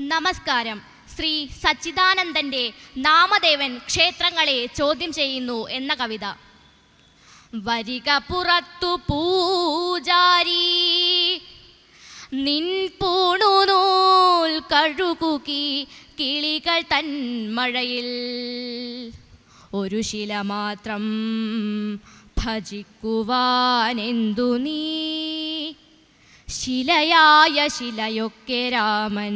നമസ്കാരം. ശ്രീ സച്ചിദാനന്ദന്റെ നാമദേവൻ ക്ഷേത്രങ്ങളെ ചോദ്യം ചെയ്യുന്നു എന്ന കവിത. വരിക പുറത്തു പൂജാരി നിൻ കഴുകുകി കിളികൾ തൻ മഴയിൽ. ഒരു ശില മാത്രം ഭജിക്കുവാനെന്തു നീ ശിലയായ ശിലയൊക്കെ രാമൻ.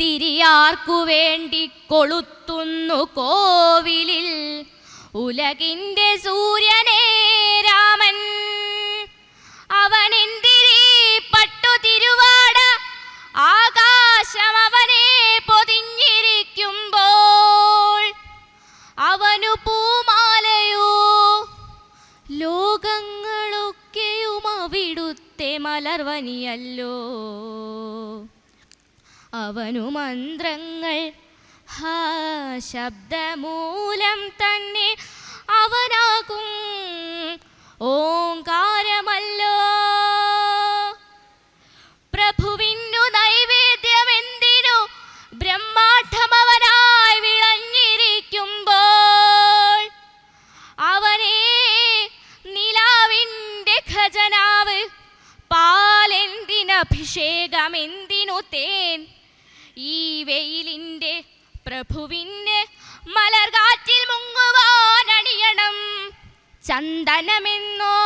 തിരിയാർക്കു വേണ്ടി കൊളുത്തുന്നു കോവിലിൽ. ഉലകിന്റെ സൂര്യനേ മലർവനിയല്ലോ അവനു മന്ത്രങ്ങൾ ശബ്ദമൂലം തന്നെ പാലെന്തിനഭിഷേകമെന്തിനു തേൻ ഈ വെയിലിന്റെ പ്രഭുവിന് മലർകാറ്റിൽ മുങ്ങുവാനണിയണം ചന്ദനമെന്നോ?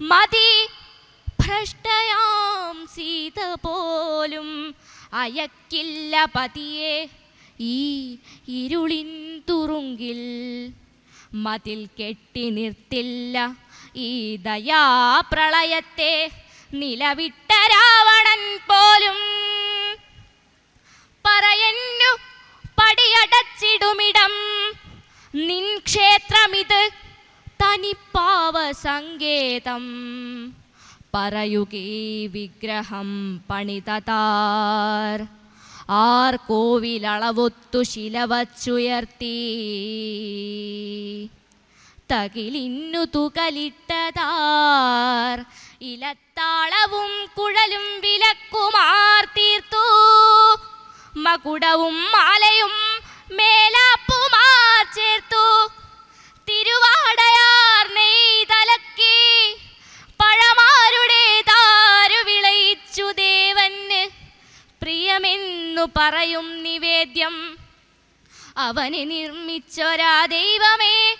മതി ഭ്രഷ്ടയാം സീത പോലും അയക്കില്ല പതിയെ. ഈ ഇരുളിൻ തുറുങ്കിൽ മതിൽ കെട്ടി നിർത്തില്ല ഈ ദയാപ്രളയത്തെ. നിലവിട്ട രാവണൻ പോലും. പറയന്നു പടിയടച്ചിടുമിടം. നിൻ ക്ഷേത്രമിത് തനിപ്പാവ സങ്കേതം പറയുകേ വിഗ്രഹം പണിതതാർ. ആർ കോവിലളവൊത്തു ശില വച്ചുയർത്തി തകിലിന്നു തുകലിട്ടതാർ ഇലത്താളവും കുഴലും വിലക്കുമാർ തീർത്തു. മകുടവും മാലയും മേലാപ്പുമാർ ചേർത്തു. തിരുവാടയാർ നെയ്തലക്കി പഴമാരുടെ താരു വിളയിച്ചു ദേവന്. പ്രിയമെന്നു പറയും നിവേദ്യം. അവനെ നിർമ്മിച്ചൊരാ ദൈവമേ.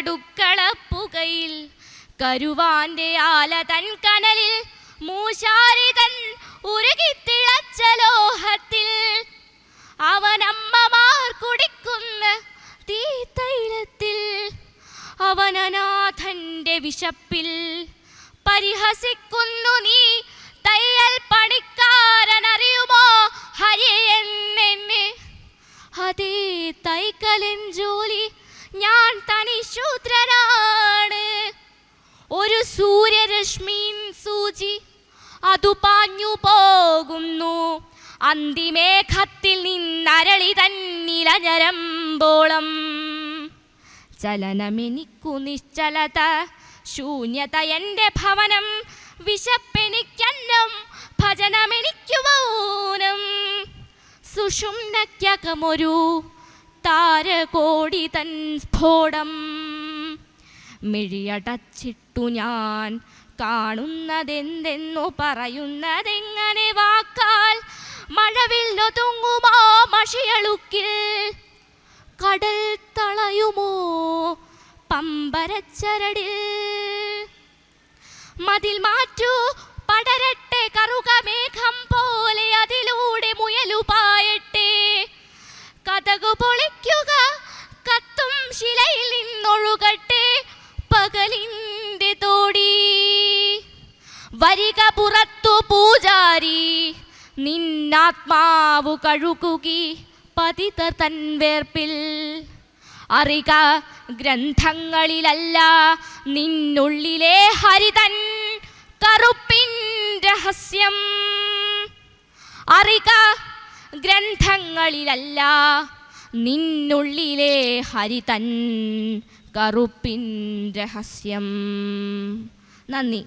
അവനുണ്ടടുക്കള പുകയിൽ കരുവാന്റെ ആല തൻ കനലിൽ മൂശാരിതൻ ഉരുകിത്തിളച്ച ലോഹത്തിൽ. അവനമ്മമാർ കുടിക്കുന്ന തീത്തൈലത്തിൽ അവനനാഥന്റെ വിശപ്പിൽ. പരിഹസിക്കുന്നു നീ തയ്യൽ പണിക്കാരനറിയുമോ ഹരിയെന്നെ അതേ തൈക്കലെഞ്ചു തനി ശൂദ്രനാണ് ഒരു സൂര്യരശ്മി സൂചി അതു പാഞ്ഞു പോകുന്നു അന്തിമേഘത്തിൽ നിന്നരളി തന്നിലഞ്ഞരമ്പോളം ചലനമെനിക്കു നിശ്ചലത ശൂന്യത എന്റെ ഭവനം വിശപ്പെനിക്കന്നം ഭജനമെനിക്കു മൗനം സുഷുമ്നക്കകമൊരു താരകോടി തൻ സ്ഫോടം മിഴിയടച്ചിട്ടു ഞാൻ. കാണുന്നതെന്തെന്നു പറയുന്നതെങ്ങനെ വാക്കാൽ? മഴവില്ലൊതുങ്ങുമോ മഷിയളുക്കിൽ? കടൽ തളയുമോ പമ്പരച്ചരടിൽ? മതിൽ മാറ്റൂ പടരട്ടെ കറുക മേഘം പോലെ അതിലൂടെ മുയലു പുറത്തു പൂജാരി നിന്നാത്മാവു കഴുകുകി പതിത തൻ വേർപ്പിൽ അറിക ഗ്രന്ഥങ്ങളിലല്ല നിന്നുള്ളിലെ ഹരിതൻ കറുപ്പിൻ രഹസ്യം. അറിക ഗ്രന്ഥങ്ങളിലല്ല നിന്നുള്ളിലെ ഹരിതൻ കറുപ്പിൻ രഹസ്യം. നന്ദി.